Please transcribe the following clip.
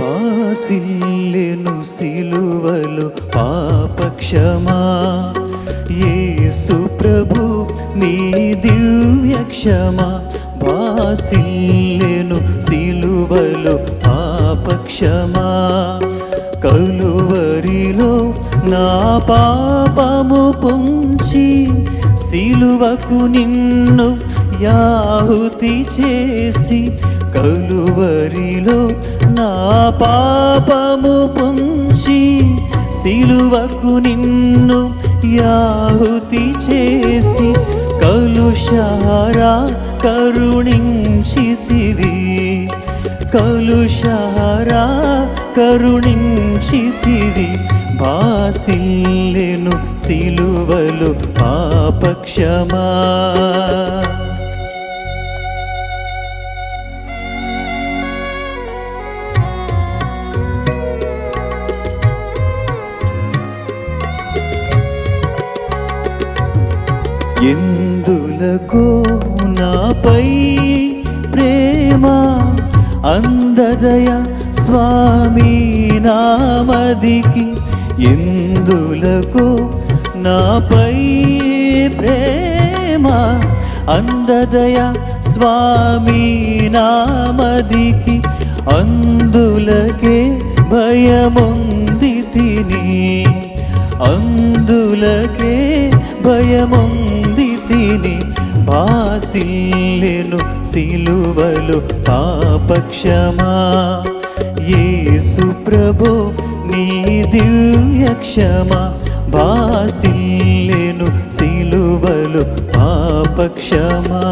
పాసిల్లెను సిలువలు పాపక్షమా. యేసు ప్రభు నీ దివ్య క్షమా. పాసిల్లెను సిలువలు పాపక్షమా. కలువరిలో నా పాపము పొంచి సిలువకు నిన్ను యాహుతి చేసి కలువరిలో నా పాపము పొంచి సిలువకు నిన్ను యాహుతి చేసి కలుషారా కరుణించితివి. కలుషారా కరుణించితివి. బాసిల్లెను సిలువలు పాపక్షమా. ఎందులకో నాపై ప్రేమ అందదయ స్వామి నామదికి ఎందులకు నాపై ప్రేమ అందదయ స్వామి నామదికి అందులకే భయముంది తిని అందులకే భయముంది సిల్లెలు సిలువలు పాపక్షమా. యేసు ప్రభు నీ దివ్య క్షమా. బాసిల్లెను సిలువలు పాపక్షమా.